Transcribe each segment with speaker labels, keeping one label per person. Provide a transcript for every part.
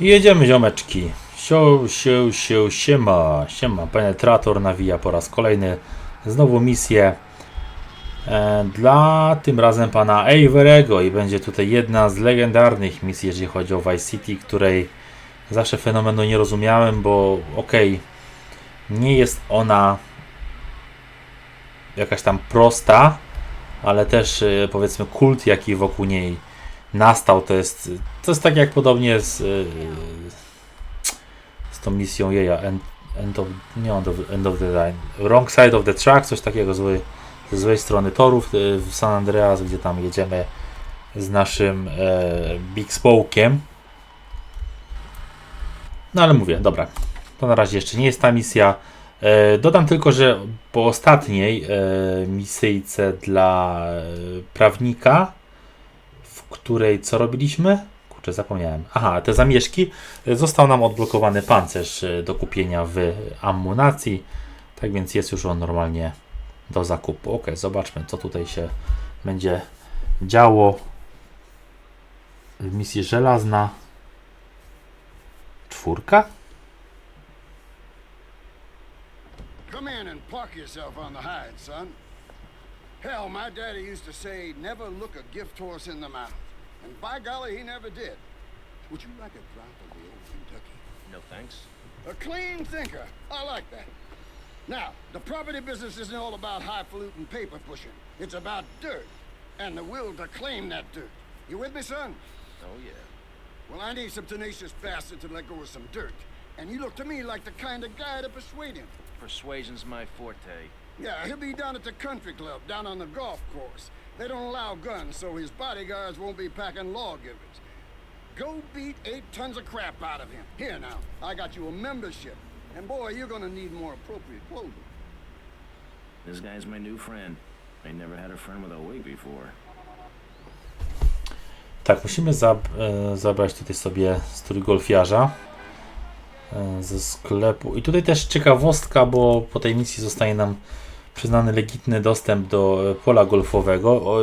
Speaker 1: Jedziemy ziomeczki. Siu, siu, siu, siema. Siema. Penetrator nawija po raz kolejny. Znowu misję. E, dla tym razem pana Averego i będzie tutaj jedna z legendarnych misji, jeżeli chodzi o Vice City, której zawsze fenomenu nie rozumiałem, bo okej, nie jest ona jakaś tam prosta, ale też e, powiedzmy kult, jaki wokół niej nastał, to jest, to jest tak jak podobnie z, e, z tą misją jeja, end, end of, nie end of, end of the line, wrong side of the track, coś takiego zły, ze złej strony torów e, w San Andreas, gdzie tam jedziemy z naszym e, Big Spoke'iem. No ale mówię, dobra, to na razie jeszcze nie jest ta misja. E, dodam tylko, że po ostatniej e, misyjce dla e, prawnika, której co robiliśmy? Kurczę, zapomniałem. Aha, te zamieszki. Został nam odblokowany pancerz e, do kupienia w ammunicji. Tak więc jest już on normalnie do zakupu. Ok, zobaczmy, co tutaj się będzie działo w misji żelazna. Czwórka?
Speaker 2: Come in and park yourself on the hide, son. Hell, my daddy used to say, never look a gift horse in the mouth. And by golly, he never did. Would you like a drop of the old Kentucky?
Speaker 3: No thanks.
Speaker 2: A clean thinker. I like that. Now, the property business isn't all about highfalutin paper pushing. It's about dirt and the will to claim that dirt. You with me, son?
Speaker 3: Oh yeah.
Speaker 2: Well, I need some tenacious bastard to let go of some dirt. And you look to me like the kind of guy to persuade him.
Speaker 3: Persuasion's my forte.
Speaker 2: Yeah, he'll be down at the country club, down on the golf course. They don't allow guns, so his bodyguards won't be packing lawgivers. Go beat eight tons of crap out of him. Here now, I got you a membership. And boy, you're gonna need more appropriate clothing.
Speaker 3: This guy's my new friend. I never had a friend with a wig before.
Speaker 1: Tak, musimy zab e, zabrać tutaj sobie strój golfiarza e, ze sklepu. I tutaj też ciekawostka, bo po tej misji zostaje nam przyznany legitny dostęp do pola golfowego.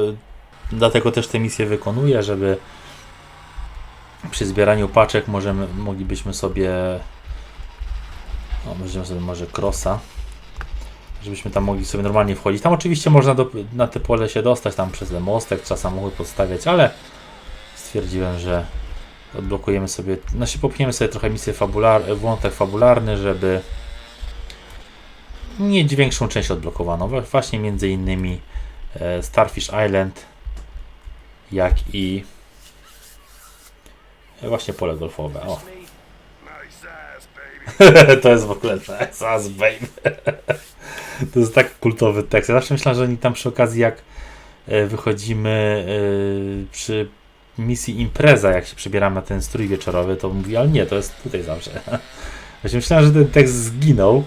Speaker 1: Dlatego też tę misję wykonuję, żeby przy zbieraniu paczek możemy, moglibyśmy sobie o, możemy sobie może crossa żebyśmy tam mogli sobie normalnie wchodzić. Tam oczywiście można do, na te pole się dostać, tam przez mostek trzeba samochód podstawiać, ale stwierdziłem, że odblokujemy sobie, znaczy popchniemy sobie trochę misję fabular, wątek fabularny, żeby mieć większą część odblokowaną. Wa- Właśnie między innymi e, Starfish Island, jak i e, właśnie pole golfowe. O?
Speaker 2: Nice ass,
Speaker 1: to jest w ogóle Texas, baby. To jest tak kultowy tekst. Ja zawsze myślałem, że oni tam przy okazji, jak e, wychodzimy przy misji impreza, jak się przebieramy na ten strój wieczorowy, to mówi, ale nie, to jest tutaj zawsze. Właśnie myślałem, że ten tekst zginął,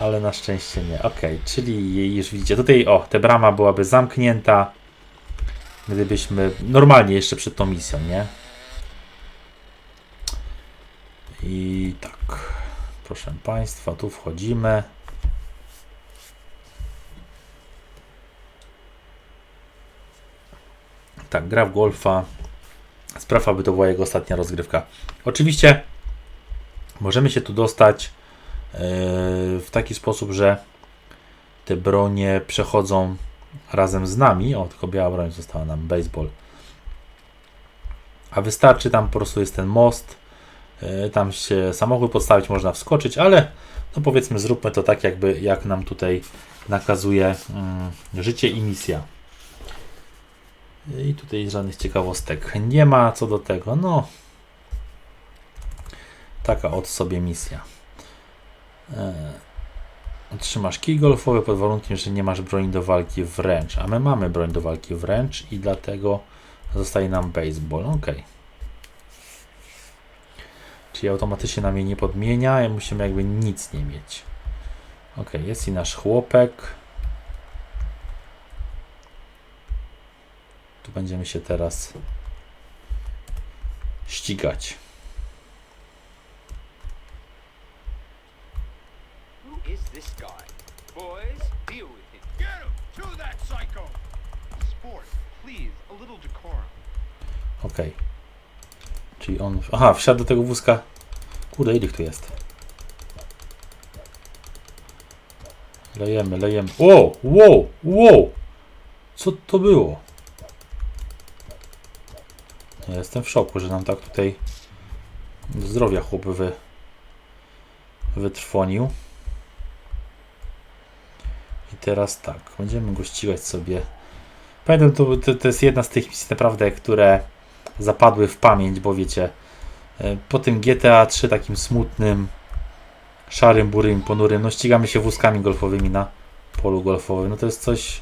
Speaker 1: ale na szczęście nie. Ok, czyli już widzicie, tutaj o, ta brama byłaby zamknięta, gdybyśmy normalnie jeszcze przed tą misją, nie? I tak, proszę Państwa, tu wchodzimy. Tak, gra w golfa. Sprawa, aby to była jego ostatnia rozgrywka. Oczywiście możemy się tu dostać w taki sposób, że te bronie przechodzą razem z nami. O, tylko biała broń została nam, baseball. A wystarczy tam po prostu jest ten most. Yy, tam się samochód podstawić, można wskoczyć, ale no powiedzmy zróbmy to tak, jakby jak nam tutaj nakazuje yy, życie i misja. I tutaj żadnych ciekawostek nie ma co do tego. No, taka od sobie misja. E, Trzymasz kij golfowy pod warunkiem, że nie masz broni do walki wręcz. A my mamy broń do walki wręcz i dlatego zostaje nam baseball. Ok. Czyli automatycznie nam jej nie podmienia i musimy jakby nic nie mieć. Ok, jest i nasz chłopek. Tu będziemy się teraz ścigać.
Speaker 4: Is this guy? Boys, deal with him.
Speaker 2: Get him! To that psycho!
Speaker 4: Sport, please, a little decorum.
Speaker 1: Ok. Czyli on... Aha, wsiadł do tego wózka. Kurde, ile ich tu jest? Lejemy, lejemy. Wow, wow, wow! Co to było? Ja jestem w szoku, że nam tak tutaj zdrowia chłop wy, wytrwonił. Teraz tak, będziemy go ścigać sobie. Pamiętam, to, to, to jest jedna z tych misji naprawdę, które zapadły w pamięć, bo wiecie, e, po tym GTA 3 takim smutnym, szarym, burym, ponurym, no ścigamy się wózkami golfowymi na polu golfowym, no to jest coś,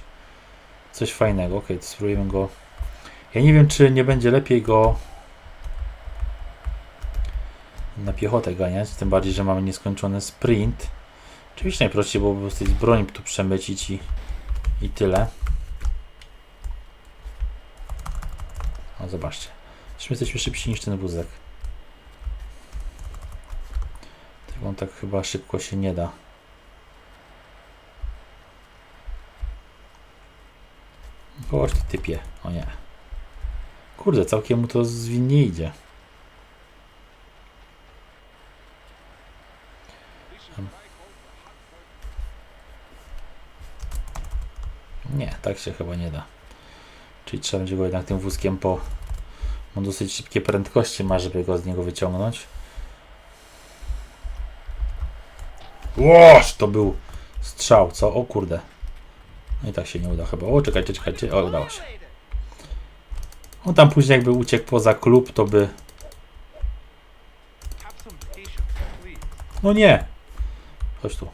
Speaker 1: coś fajnego. Ok, to spróbujemy go. Ja nie wiem, czy nie będzie lepiej go na piechotę ganiać, tym bardziej, że mamy nieskończony sprint. Oczywiście najprościej byłoby z broń tu przemycić i, i tyle. O, zobaczcie. My jesteśmy szybsi niż ten wózek. Tylko on tak chyba szybko się nie da. Chodź ty typie. O nie. Kurde, całkiem mu to zwinnie idzie. Nie, tak się chyba nie da. Czyli trzeba będzie go jednak tym wózkiem po... On dosyć szybkie prędkości ma, żeby go z niego wyciągnąć. Łoż! To był strzał, co? O kurde. No i tak się nie uda chyba. O, czekajcie, czekajcie. O, udało się. On tam później jakby uciekł poza klub, to by... No nie! Chodź tu.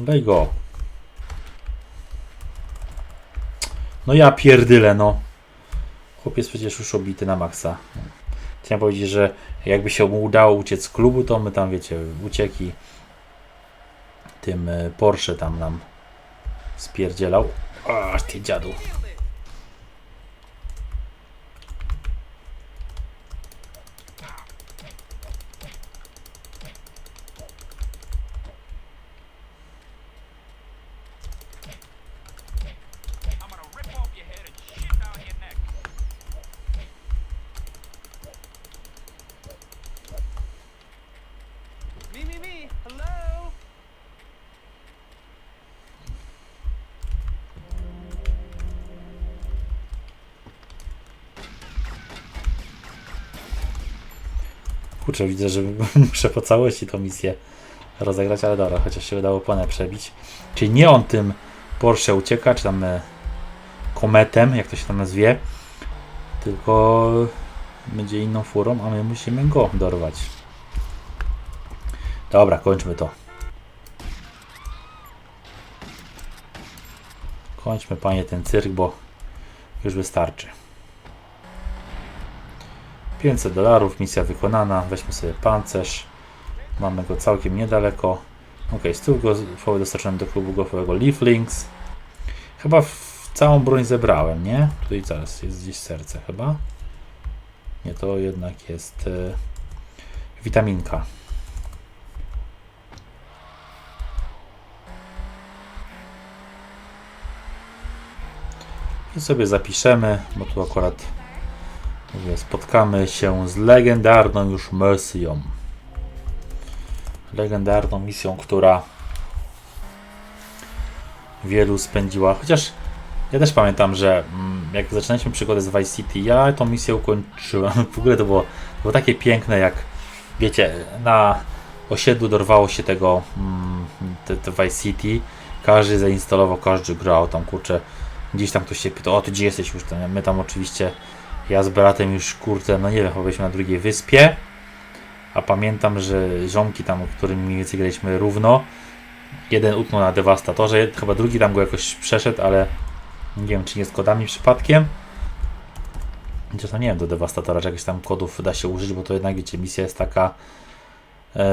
Speaker 1: Daj go. No ja pierdyle, no. Chłopiec przecież już obity na maksa. Chciałem powiedzieć, że jakby się mu udało uciec z klubu, to my tam, wiecie, ucieki tym e, Porsche tam nam spierdzielał. Aż ty dziadu. Kurczę, widzę, że muszę po całości tą misję rozegrać, ale dobra, chociaż się udało ponę przebić. Czyli nie on tym Porsche ucieka, czy tam e, kometem, jak to się tam nazwie, tylko będzie inną furą, a my musimy go dorwać. Dobra, kończmy to. Kończmy, panie, ten cyrk, bo już wystarczy. 500 dolarów, misja wykonana. Weźmy sobie pancerz. Mamy go całkiem niedaleko. Ok, z tyłu go foły dostarczamy do klubu golfowego Leaf Links. Chyba całą broń zebrałem, nie? Tutaj zaraz jest gdzieś serce chyba. Nie, to jednak jest e, witaminka. I sobie zapiszemy, bo tu akurat spotkamy się z legendarną już Mercyją. Legendarną misją, która wielu spędziła. Chociaż ja też pamiętam, że mm, jak zaczynaliśmy przygodę z Vice City, ja tą misję ukończyłem. W ogóle to było, to było takie piękne, jak wiecie, na osiedlu dorwało się tego mm, te, te Vice City. Każdy zainstalował, każdy grał tam, kurczę. Gdzieś tam ktoś się pytał, o ty gdzie jesteś już? Tam, My tam oczywiście ja z bratem już kurde, no nie wiem, chyba na drugiej wyspie. A pamiętam, że ziomki tam, o którym mniej więcej graliśmy równo, jeden utknął na dewastatorze, chyba drugi tam go jakoś przeszedł, ale nie wiem, czy nie z kodami przypadkiem. Chociaż no nie wiem, do dewastatora, czy jakichś tam kodów da się użyć, bo to jednak, wiecie, misja jest taka. e,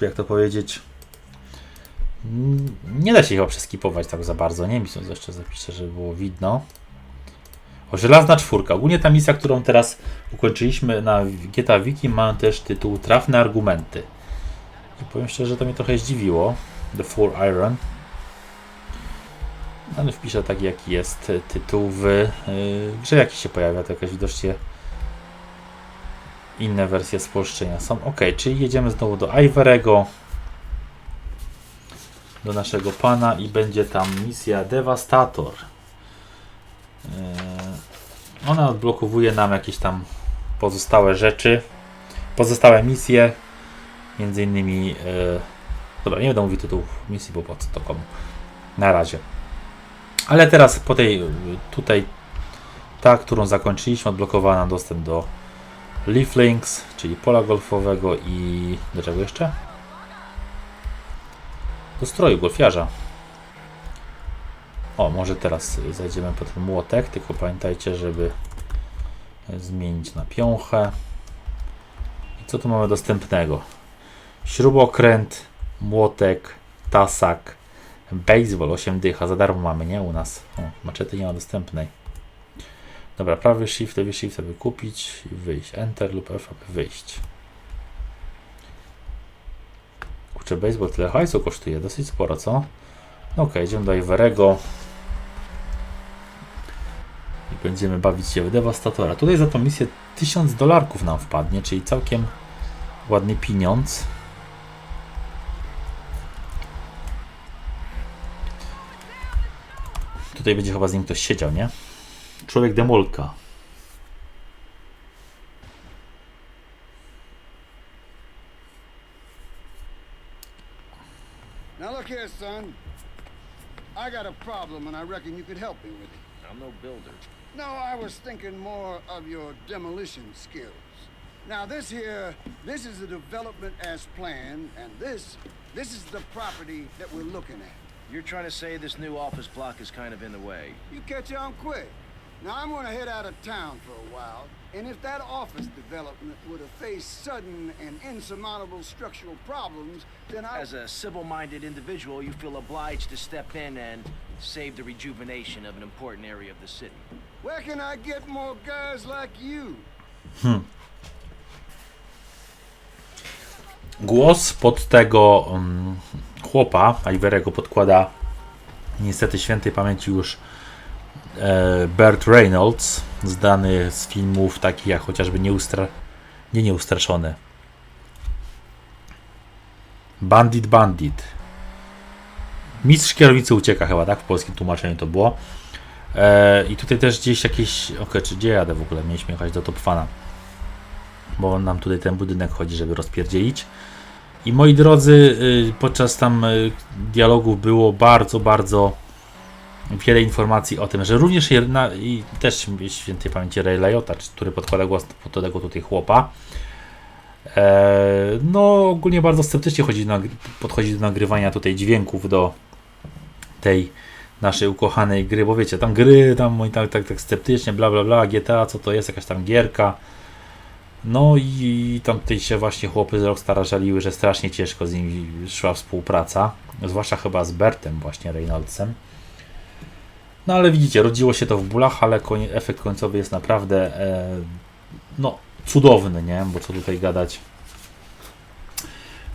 Speaker 1: jak to powiedzieć? Nie da się chyba przeskipować tak za bardzo, nie? Misją jeszcze zapiszę, żeby było widno. Żelazna czwórka. Ogólnie ta misja, którą teraz ukończyliśmy na GTA Wiki, ma też tytuł Trafne argumenty. I powiem szczerze, że to mnie trochę zdziwiło. The Four Iron. Ale wpiszę taki jaki jest tytuł w yy, grze jaki się pojawia, to jakaś widocznie inne wersje spolszczenia są. Ok, czyli jedziemy znowu do Iverego do naszego pana i będzie tam misja Devastator. Yy, ona odblokowuje nam jakieś tam pozostałe rzeczy, pozostałe misje, między innymi yy, dobra, nie będę mówił tytułów misji, bo po co to komu. Na razie. Ale teraz po tej yy, tutaj ta, którą zakończyliśmy, odblokowała nam dostęp do Leaf Links, czyli pola golfowego i do czego jeszcze? Do stroju golfiarza. O, może teraz zajdziemy po ten młotek, tylko pamiętajcie, żeby zmienić na piąchę. I co tu mamy dostępnego? Śrubokręt, młotek, tasak, baseball 8 dycha, za darmo mamy, nie? U nas. O, maczety nie ma dostępnej. Dobra, prawy shift, lewy shift, aby kupić i wyjść. Enter lub F, aby wyjść. Kurczę, baseball tyle hajsu kosztuje, dosyć sporo, co? Okej, idziemy do Iverego. I będziemy bawić się w Devastatora. Tutaj za tą misję 1000 dolarków nam wpadnie, czyli całkiem ładny pieniądz. Tutaj będzie chyba z nim ktoś siedział, nie? Człowiek demolka.
Speaker 2: I got a problem, and I reckon you could help me with it.
Speaker 3: I'm no builder.
Speaker 2: No, I was thinking more of your demolition skills. Now, this here, this is a development as planned, and this, this is the property that we're looking at.
Speaker 3: You're trying to say this new office block is kind of in the way.
Speaker 2: You catch on quick. Now, I'm gonna head out of town for a while, and if that office development were to face sudden and insurmountable structural problems, then I...
Speaker 3: As a civil-minded individual, you feel obliged to step in and save the rejuvenation of an important area of the city.
Speaker 2: Where can I get more guys like you? Hmm.
Speaker 1: Głos pod tego um, chłopa, Iverego, podkłada niestety świętej pamięci już e, Burt Reynolds, znany z filmów takich jak chociażby Nieustra... nie Nieustraszony. Bandit Bandit. Mistrz kierownicy ucieka chyba, tak? W polskim tłumaczeniu to było. E, I tutaj też gdzieś jakieś... Okej, czy gdzie jadę w ogóle? Mieliśmy jechać do Top Fana. Bo nam tutaj ten budynek chodzi, żeby rozpierdzielić. I moi drodzy, y, podczas tam y, dialogów było bardzo, bardzo wiele informacji o tym, że również jedna, i też świętej pamięci Ray Liotta, który podkłada głos pod tego tutaj chłopa, e, no ogólnie bardzo sceptycznie chodzi do, podchodzi do nagrywania tutaj dźwięków do tej naszej ukochanej gry, bo wiecie, tam gry, tam tak, tak, tak sceptycznie, bla bla bla, GTA, co to jest, jakaś tam gierka, no i tam tutaj się właśnie chłopy z Rockstara żaliły, że strasznie ciężko z nimi szła współpraca. Zwłaszcza chyba z Bertem właśnie Reynoldsem. No ale widzicie, rodziło się to w bólach, ale efekt końcowy jest naprawdę e, no cudowny, nie? Bo co tutaj gadać.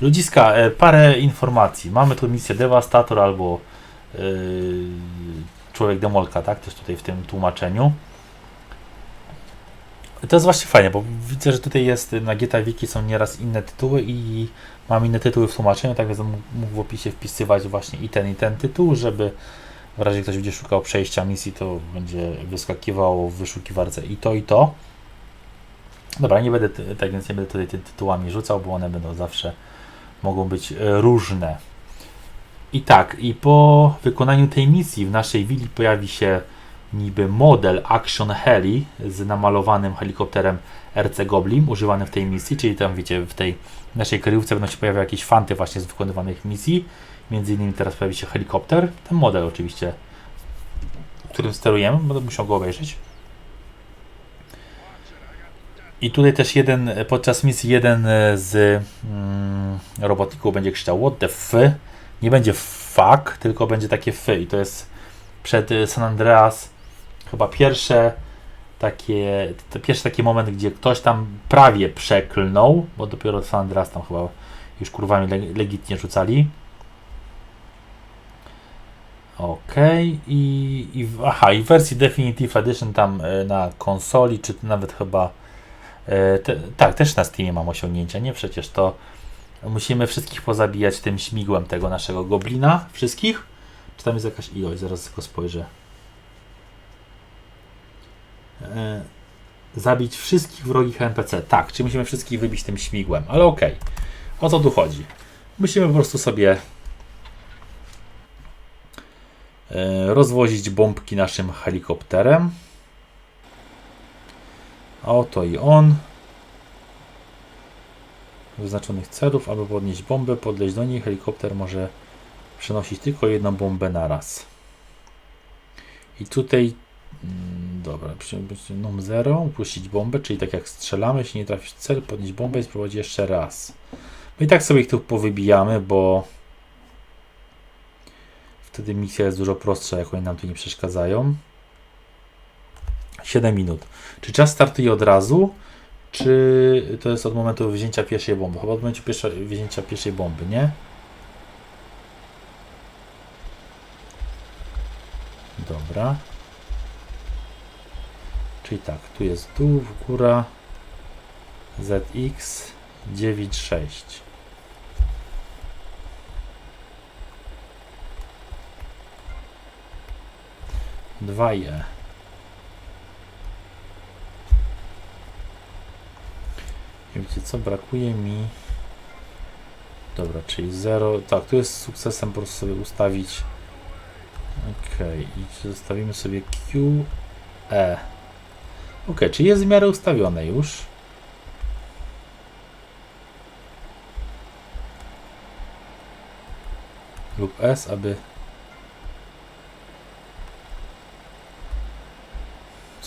Speaker 1: Ludziska, e, parę informacji. Mamy tu misję Devastator albo e, Człowiek Demolka, tak? Też tutaj w tym tłumaczeniu. To jest właśnie fajnie, bo widzę, że tutaj jest na GTA Wiki są nieraz inne tytuły i mam inne tytuły w tłumaczeniu, tak więc mógł w opisie wpisywać właśnie i ten i ten tytuł, żeby w razie ktoś będzie szukał przejścia misji, to będzie wyskakiwało w wyszukiwarce i to i to. Dobra, nie będę, tak więc nie będę tutaj ty- tytułami rzucał, bo one będą zawsze mogą być e, różne. I tak, i po wykonaniu tej misji w naszej willi pojawi się niby model Action Heli z namalowanym helikopterem RC Goblin używany w tej misji, czyli tam wiecie, w tej naszej kryjówce będą się pojawiały jakieś fanty właśnie z wykonywanych misji. Między innymi teraz pojawi się helikopter, ten model oczywiście, którym sterujemy, będę musiał go obejrzeć. I tutaj też jeden, podczas misji jeden z mm, robotników będzie krzyczał what the f, nie będzie fuck, tylko będzie takie f i to jest przed y, San Andreas chyba pierwsze takie, pierwszy taki moment, gdzie ktoś tam prawie przeklnął, bo dopiero San Andreas tam chyba już kurwami le- legitnie rzucali. Ok, i, i w- aha, i w wersji Definitive Edition tam e, na konsoli, czy nawet chyba e, te, tak, też na Steamie mam osiągnięcia, nie przecież to musimy wszystkich pozabijać tym śmigłem tego naszego goblina, wszystkich? Czy tam jest jakaś ilość? Zaraz tylko spojrzę. E, zabić wszystkich wrogich NPC. Tak, czy musimy wszystkich wybić tym śmigłem, ale okej. O co tu chodzi? Musimy po prostu sobie rozwozić bombki naszym helikopterem. A oto i on. Wyznaczonych celów, aby podnieść bombę, podleć do niej, helikopter może przenosić tylko jedną bombę na raz. I tutaj, mm, dobra, num 0, upuścić bombę, czyli tak jak strzelamy, jeśli nie trafisz w cel, podnieść bombę i spróbować jeszcze raz. No i tak sobie ich tu powybijamy, bo wtedy misja jest dużo prostsza, jak oni nam tu nie przeszkadzają. 7 minut. Czy czas startuje od razu, czy to jest od momentu wzięcia pierwszej bomby? Chyba od momentu pierwsza, wzięcia pierwszej bomby, nie? Dobra. Czyli tak, tu jest dół, góra, ZX 96. Dwa je. I wiecie co, brakuje mi... Dobra, czyli 0. Tak, tu jest sukcesem po prostu sobie ustawić. Ok, i zostawimy sobie QE. Ok, czyli jest w miarę ustawione już. Lub S, aby.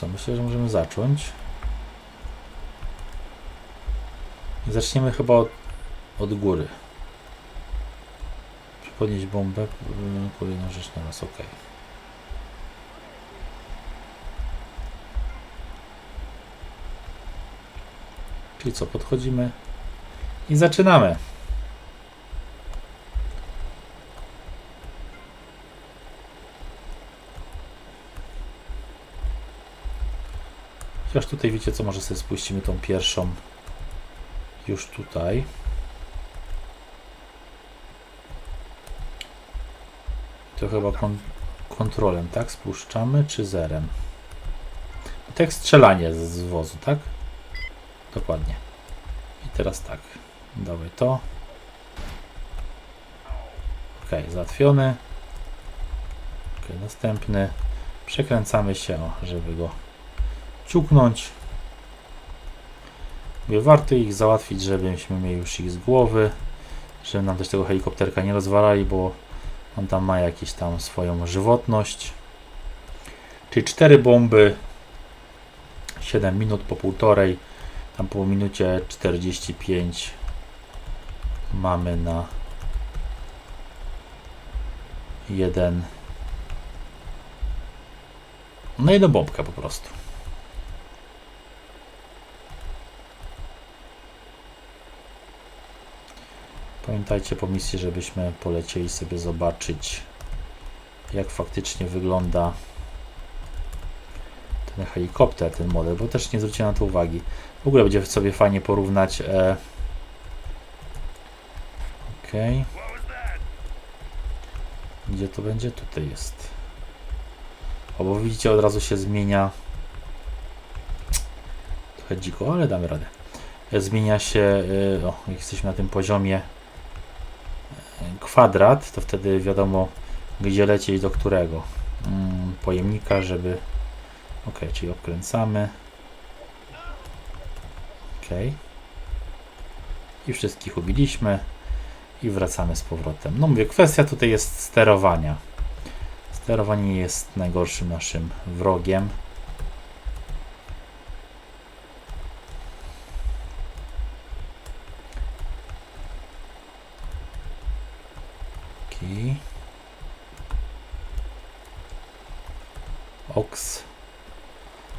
Speaker 1: Co, myślę, że możemy zacząć. Zaczniemy chyba od, od góry. Podnieść bombę, yy, kolejną rzecz na nas, ok. Czyli co, podchodzimy i zaczynamy. Chociaż tutaj wiecie co, może sobie spuścimy tą pierwszą już tutaj. To chyba kon kontrolem, tak? Spuszczamy, czy zerem? Tak strzelanie z, wozu, tak? Dokładnie. I teraz tak. Dawaj to. Ok, załatwiony. Ok, następny. Przekręcamy się, żeby go ciuknąć. Mówię, warto ich załatwić, żebyśmy mieli już ich z głowy. Żeby nam też tego helikopterka nie rozwalali, bo on tam ma jakieś tam swoją żywotność. Czyli cztery bomby. 7 minut po półtorej. Tam po minucie 45 mamy na jeden na jedną bombkę po prostu. Pamiętajcie po misji, żebyśmy polecieli sobie zobaczyć jak faktycznie wygląda ten helikopter, ten model, bo też nie zwróciłem na to uwagi. W ogóle będzie sobie fajnie porównać. E... Ok. Gdzie to będzie? Tutaj jest. O, bo widzicie, od razu się zmienia. Trochę dziko, ale damy radę. E, Zmienia się. E... Jesteśmy na tym poziomie kwadrat, to wtedy wiadomo, gdzie lecieć do którego mm, pojemnika, żeby. Ok, czyli obkręcamy. Ok. I wszystkich ubiliśmy. I wracamy z powrotem. No mówię, kwestia tutaj jest sterowania. Sterowanie jest najgorszym naszym wrogiem. Okay. Ox.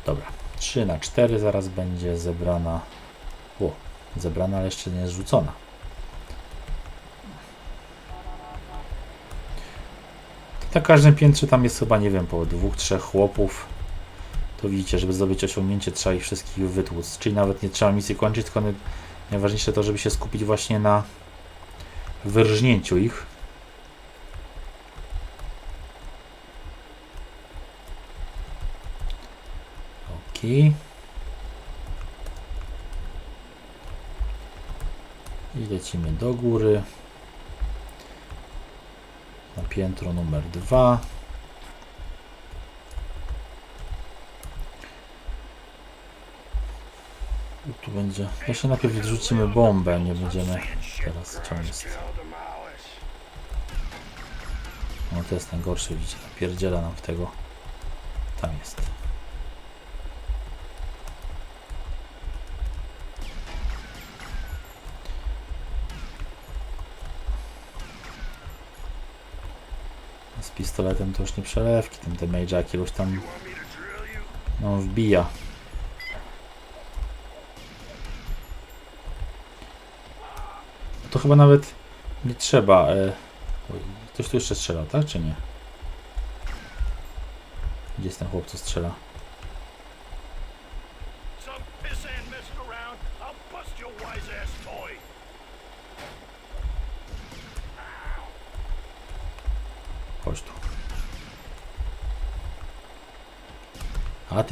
Speaker 1: Dobra, 3 na 4 zaraz będzie zebrana. O, zebrana, ale jeszcze nie jest rzucona. Na każdym piętrze tam jest chyba, nie wiem, po dwóch, trzech chłopów. To widzicie, żeby zdobyć osiągnięcie, trzeba ich wszystkich wytłuc. Czyli nawet nie trzeba misji kończyć, tylko naj- najważniejsze to, żeby się skupić właśnie na wyrżnięciu ich. Okej. I lecimy do góry. Na piętro numer dwa. I tu będzie. Właśnie najpierw wrzucimy bombę, nie będziemy teraz ciągnąć. No to jest najgorszy, widzicie. Pierdziela nam w tego. Tam jest. Pistoletem to już nie przelewki, ten damage jakiegoś tam no, wbija. To chyba nawet nie trzeba. E... Oj, ktoś tu jeszcze strzela, tak czy nie? Gdzie jest ten chłop, co strzela?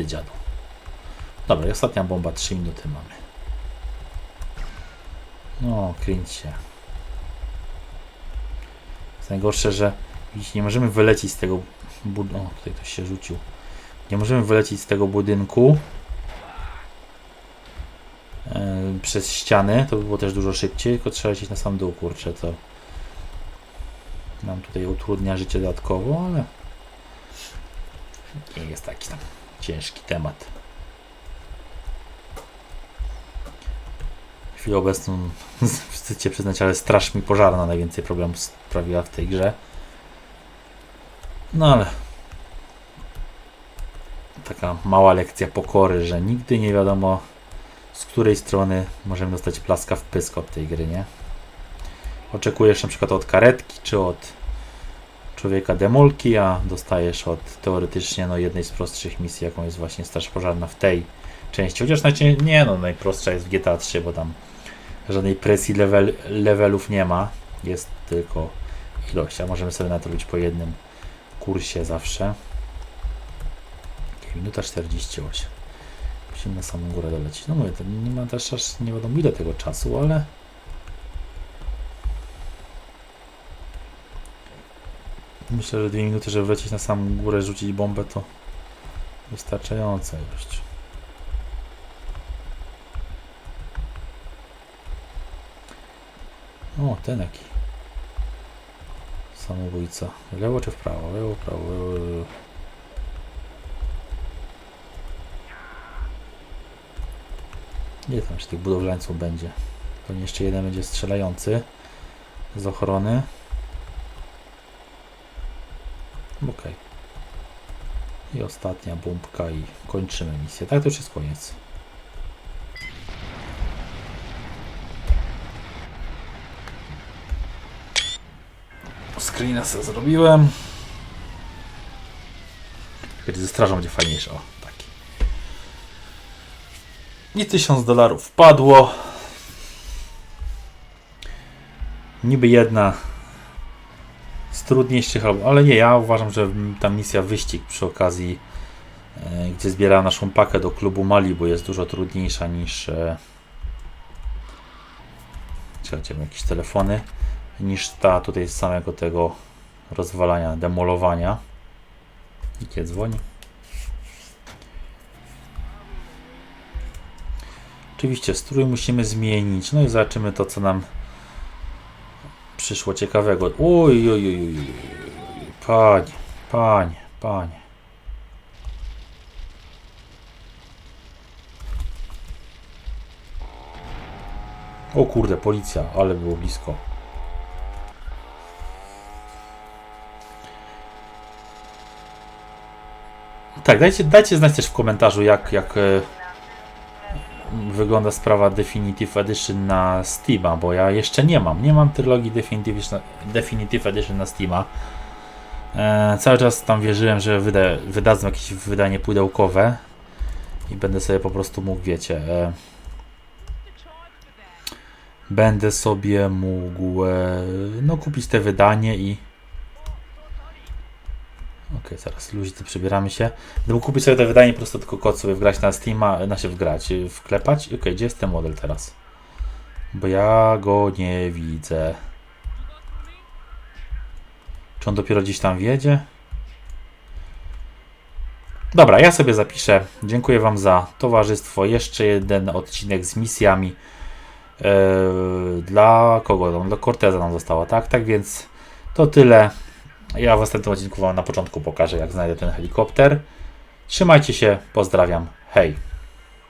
Speaker 1: Ty dziadu. Dobra, i ostatnia bomba, 3 minuty mamy. No, kręć się. Jest najgorsze, że nie możemy wylecieć z tego budynku. O, tutaj ktoś się rzucił. Nie możemy wylecieć z tego budynku e, przez ściany. To by było też dużo szybciej, tylko trzeba lecieć na sam dół, kurczę, to nam tutaj utrudnia życie dodatkowo, ale nie jest taki tam ciężki temat. W chwili obecną wstyd się przyznać, ale straż mi pożarna najwięcej problemów sprawiła w tej grze. No ale taka mała lekcja pokory, że nigdy nie wiadomo z której strony możemy dostać plaska w pysk od tej gry, nie? Oczekujesz na przykład od karetki czy od człowieka demolki, a dostajesz od teoretycznie no, jednej z prostszych misji, jaką jest właśnie Straż Pożarna w tej części. Chociaż najcie, nie no, najprostsza jest w GTA 3, bo tam żadnej presji level, levelów nie ma. Jest tylko ilość, a możemy sobie nadrobić po jednym kursie zawsze. Minuta 48. Musimy na samą górę dolecieć. No mówię, to nie ma też aż nie wiadomo ile tego czasu, ale Myślę, że dwie minuty, żeby wlecieć na samą górę, rzucić bombę, to wystarczająca ilość. O, ten jaki. Samobójca. W Lewo czy w prawo? W Lewo, w prawo, lewo, w lewo. Nie tam, czy tych budowlańców będzie. Pewnie jeszcze jeden będzie strzelający z ochrony. Ok. I ostatnia bombka i kończymy misję. Tak, to już jest koniec. Screena sobie zrobiłem. Kiedy ze strażą będzie fajniejsze. O, taki. I 1000 dolarów wpadło. Niby jedna z trudniejszych, albo- ale nie, ja uważam, że ta misja wyścig przy okazji, e, gdzie zbiera naszą pakę do klubu Malibu jest dużo trudniejsza niż e, czekajcie, jakieś telefony, niż ta tutaj z samego tego rozwalania, demolowania. I kiedy dzwoni? Oczywiście strój musimy zmienić, no i zobaczymy to, co nam przyszło ciekawego. Uj, uj, uj, uj, panie, panie, panie. O kurde, policja, ale było blisko. Tak, dajcie, dajcie znać też w komentarzu, jak, jak e, wygląda sprawa Definitive Edition na Steama, bo ja jeszcze nie mam. Nie mam trylogii Definitive, Definitive Edition na Steama. E, cały czas tam wierzyłem, że wyda, wydadzą jakieś wydanie pudełkowe i będę sobie po prostu mógł, wiecie, e, będę sobie mógł e, no, kupić te wydanie i Okej, zaraz luźno przebieramy się. Mógł kupić sobie to wydanie, po prostu tylko kod sobie wgrać na Steama, znaczy wgrać, y, wklepać. Okej, gdzie jest ten model teraz? Bo ja go nie widzę. Czy on dopiero gdzieś tam wiedzie? Dobra, ja sobie zapiszę. Dziękuję Wam za towarzystwo. Jeszcze jeden odcinek z misjami. Eee, dla kogo? Dla Corteza nam zostało, tak? Tak więc to tyle. Ja w następnym odcinku Wam na początku pokażę, jak znajdę ten helikopter. Trzymajcie się, pozdrawiam. Hej!